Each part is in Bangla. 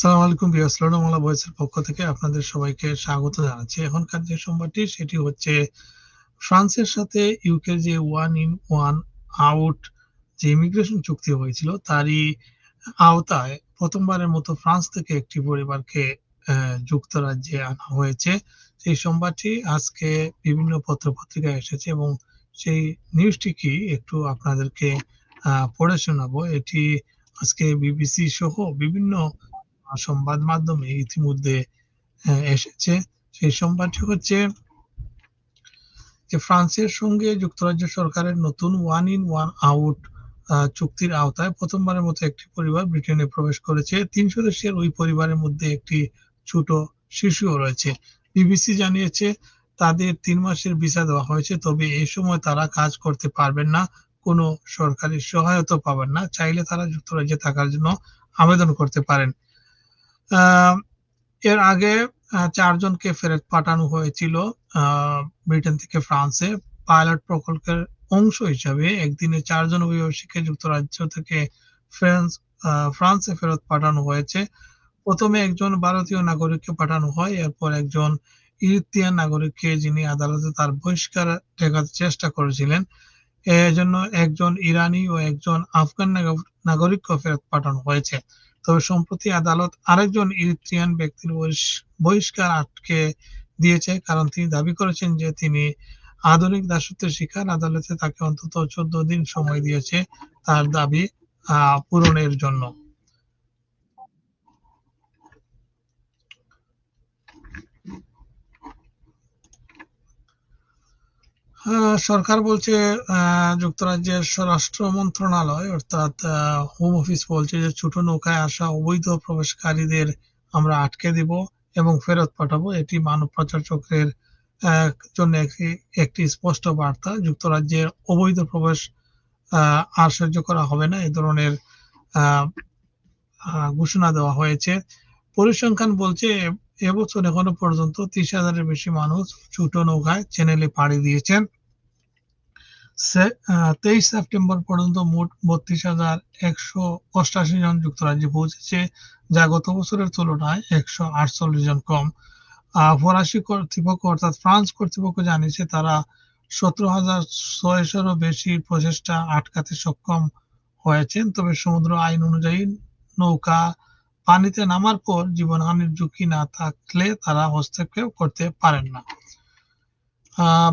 সালাম আলাইকুম পক্ষ থেকে আপনাদের সবাইকে স্বাগত জানাচ্ছি। এখনকার যে সংবাদটি, সেটি হচ্ছে ফ্রান্সের সাথে ইউকে যে ওয়ান ইন ওয়ান আউট যে ইমিগ্রেশন চুক্তি হয়েছিল, তারই আওতায় প্রথমবারের মতো ফ্রান্স থেকে একটি পরিবারকে যুক্তরাজ্যে আনা হয়েছে। সেই সংবাদটি আজকে বিভিন্ন পত্র পত্রিকায় এসেছে এবং সেই নিউজটি কি একটু আপনাদেরকে পড়ে শোনাবো। এটি আজকে বিবিসি সহ বিভিন্ন সংবাদ মাধ্যমে ইতিমধ্যে এসেছে। সেই সংবাদটি হচ্ছে যে ফ্রান্সের সঙ্গে যুক্তরাজ্য সরকারের নতুন ওয়ান ইন ওয়ান আউট চুক্তির আওতায় প্রথমবারের মতো একটি পরিবার ব্রিটেনে প্রবেশ করেছে। তিন সদস্যের ওই পরিবারের মধ্যে একটি ছোট শিশুও রয়েছে। বিবিসি জানিয়েছে, তাদের তিন মাসের ভিসা দেওয়া হয়েছে, তবে এই সময় তারা কাজ করতে পারবেন না। কোনো সরকারি সহায়তা পাবেন না। চাইলে তারা যুক্তরাজ্যে থাকার জন্য আবেদন করতে পারেন। এর আগে চারজনকে ফেরত পাঠানো হয়েছিল ব্রিটেন থেকে ফ্রান্সে। পাইলট প্রকল্পের অংশ হিসাবে একদিনে চারজন অভিবাসীকে যুক্তরাজ্য থেকে ফ্রান্স ফ্রান্সে ফেরত পাঠানো হয়েছে। প্রথমে একজন ভারতীয় নাগরিককে পাঠানো হয়, এরপর একজন ইরিত্রিয়ান নাগরিককে যিনি আদালতে তার বহিষ্কার ঠেকাতে চেষ্টা করেছিলেন। এজন্য একজন ইরানি ও একজন আফগান নাগরিককে ফেরত পাঠানো হয়েছে। তবে সম্প্রতি আদালত আরেকজন ইরিত্রিয়ান ব্যক্তির বহিষ্কার আটকে দিয়েছে, কারণ তিনি দাবি করেছেন যে তিনি আধুনিক দাসত্বের শিকার। আদালতে তাকে অন্তত চোদ্দ দিন সময় দিয়েছে তার দাবি পূরণের জন্য। সরকার বলছে যুক্তরাজ্যের স্বরাষ্ট্র মন্ত্রণালয়, অর্থাৎ হোম অফিস বলছে যে ছোট নৌকায় আসা অবৈধ প্রবেশকারীদের আমরা আটকে দিব এবং ফেরত পাঠাবো। এটি মানব পাচার চক্রের জন্য একটি স্পষ্ট বার্তা। যুক্তরাজ্যের অবৈধ প্রবেশ আর সহ্য করা হবে না। এ ধরনের ঘোষণা দেওয়া হয়েছে। পরিসংখ্যান বলছে এবছর এখনও পর্যন্ত ত্রিশ হাজারের বেশি মানুষ ছোট নৌকায় চ্যানেলে পাড়ি দিয়েছেন। তেইশ সেপ্টেম্বর পর্যন্ত মোট বত্রিশ হাজার একশো অষ্টাশি জন যুক্তরাজ্যে পৌঁছেছে, যা গত বছরের তুলনায় একশো আটচল্লিশ জন কম। ফরাসি কর্তৃপক্ষ অর্থাৎ ফ্রান্স কর্তৃপক্ষ জানিয়েছে তারা সতেরো হাজার ছয়শোরও বেশি প্রচেষ্টা আটকাতে সক্ষম হয়েছেন, তবে সমুদ্র আইন অনুযায়ী নৌকা পানিতে নামার পর জীবনহানির ঝুঁকি না থাকলে তারা হস্তক্ষেপ করতে পারেন না।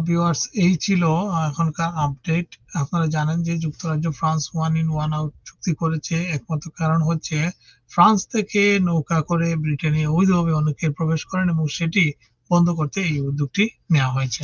ভিউয়ার্স এই ছিল এখনকার আপডেট আপনারা জানেন যে যুক্তরাজ্য France one in one out চুক্তি করেছে। একমাত্র কারণ হচ্ছে, ফ্রান্স থেকে নৌকা করে ব্রিটেনে অবৈধভাবে অনেকে প্রবেশ করেন এবং সেটি বন্ধ করতে এই উদ্যোগটি নেওয়া হয়েছে।